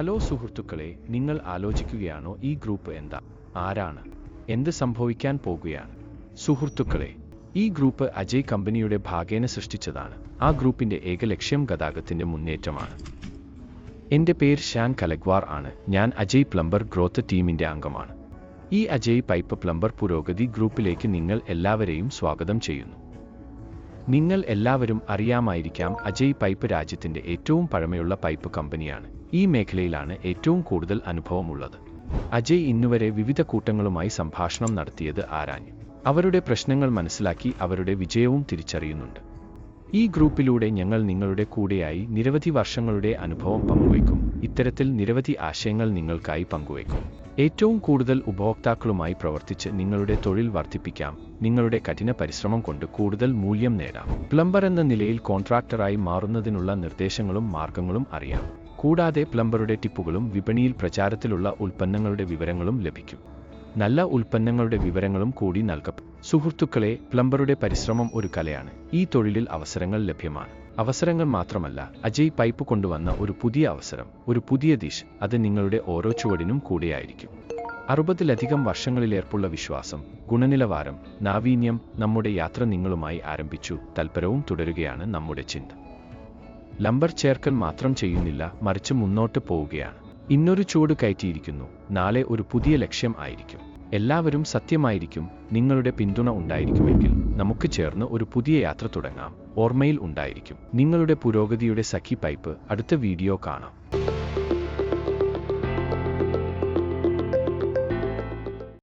Hello സുഹൃത്തുക്കളെ നിങ്ങൾ ആലോചിക്കുകയാണോ ഈ ഗ്രൂപ്പ് എന്താ? ആരാണ്? എന്ത് സംഭവിക്കാൻ പോകുകയാണ്? സുഹൃത്തുക്കളെ ഈ ഗ്രൂപ്പ് അജയ് കമ്പനിയുടെ ഭാഗേന സൃഷ്ടിച്ചതാണ്. ആ ഗ്രൂപ്പിന്റെ ഏക ലക്ഷ്യം ഗതാഗതത്തിന്റെ മുന്നേറ്റമാണ്. എന്റെ പേര് ഷാൻ കലഗ്വാർ ആണ്. ഞാൻ അജയ് പ്ലംബർ ഗ്രോത്ത് ടീമിന്റെ അംഗമാണ്. ഈ അജയ് പൈപ്പ് പ്ലംബർ പുരോഗതി ഗ്രൂപ്പിലേക്ക് നിങ്ങൾ എല്ലാവരെയും സ്വാഗതം ചെയ്യുന്നു. നിങ്ങൾ എല്ലാവരും അറിയാമായിരിക്കാം അജയ് പൈപ്പ് രാജ്യത്തിന്റെ ഏറ്റവും പഴമയുള്ള പൈപ്പ് കമ്പനിയാണ്. ഈ മേഖലയിലാണ് ഏറ്റവും കൂടുതൽ അനുഭവമുള്ളത്. അജയ് ഇന്നുവരെ വിവിധ കൂട്ടങ്ങളുമായി സംഭാഷണം നടത്തിയത് ആരാഞ്ഞു. അവരുടെ പ്രശ്നങ്ങൾ മനസ്സിലാക്കി അവരുടെ വിജയവും തിരിച്ചറിയുന്നുണ്ട്. ഈ ഗ്രൂപ്പിലൂടെ ഞങ്ങൾ നിങ്ങളുടെ കൂടെയായി നിരവധി വർഷങ്ങളുടെ അനുഭവം പങ്കുവയ്ക്കും. ഇത്തരത്തിൽ നിരവധി ആശയങ്ങൾ നിങ്ങൾക്കായി പങ്കുവയ്ക്കും. ഏറ്റവും കൂടുതൽ ഉപഭോക്താക്കളുമായി പ്രവർത്തിച്ച് നിങ്ങളുടെ തൊഴിൽ വർദ്ധിപ്പിക്കാം. നിങ്ങളുടെ കഠിന പരിശ്രമം കൊണ്ട് കൂടുതൽ മൂല്യം നേടാം. പ്ലംബർ എന്ന നിലയിൽ കോൺട്രാക്ടറായി മാറുന്നതിനുള്ള നിർദ്ദേശങ്ങളും മാർഗങ്ങളും അറിയാം. കൂടാതെ പ്ലംബറുടെ ടിപ്പുകളും വിപണിയിൽ പ്രചാരത്തിലുള്ള ഉൽപ്പന്നങ്ങളുടെ വിവരങ്ങളും ലഭിക്കും. നല്ല ഉൽപ്പന്നങ്ങളുടെ വിവരങ്ങളും കൂടി നൽകപ്പെടും. സുഹൃത്തുക്കളെ പ്ലംബറുടെ പരിശ്രമം ഒരു കലയാണ്. ഈ തൊഴിലിൽ അവസരങ്ങൾ ലഭ്യമാണ്. അവസരങ്ങൾ മാത്രമല്ല അജയ് പൈപ്പ് കൊണ്ടുവന്ന ഒരു പുതിയ അവസരം ഒരു പുതിയ ദിശ അത് നിങ്ങളുടെ ഓരോ ചുവടിനും കൂടെയായിരിക്കും. അറുപതിലധികം വർഷങ്ങളിലേർപ്പുള്ള വിശ്വാസം ഗുണനിലവാരം നാവീന്യം നമ്മുടെ യാത്ര നിങ്ങളുമായി ആരംഭിച്ചു തൽപരവും തുടരുകയാണ് നമ്മുടെ ചിന്ത. ലംബർ ചേർക്കൽ മാത്രം ചെയ്യുന്നില്ല മറിച്ച് മുന്നോട്ട് പോവുകയാണ്. ഇന്നൊരു ചുവട് കയറ്റിയിരിക്കുന്നു നാളെ ഒരു പുതിയ ലക്ഷ്യം ആയിരിക്കും. എല്ലാവരും സത്യമായിരിക്കും നിങ്ങളുടെ പിന്തുണ ഉണ്ടായിരിക്കുമെങ്കിൽ നമുക്ക് ചേർന്ന് ഒരു പുതിയ യാത്ര തുടങ്ങാം. ഓർമ്മയിൽ ഉണ്ടായിരിക്കും. നിങ്ങളുടെ പുരോഗതിയുടെ സഖി പൈപ്പ് അടുത്ത വീഡിയോ കാണാം.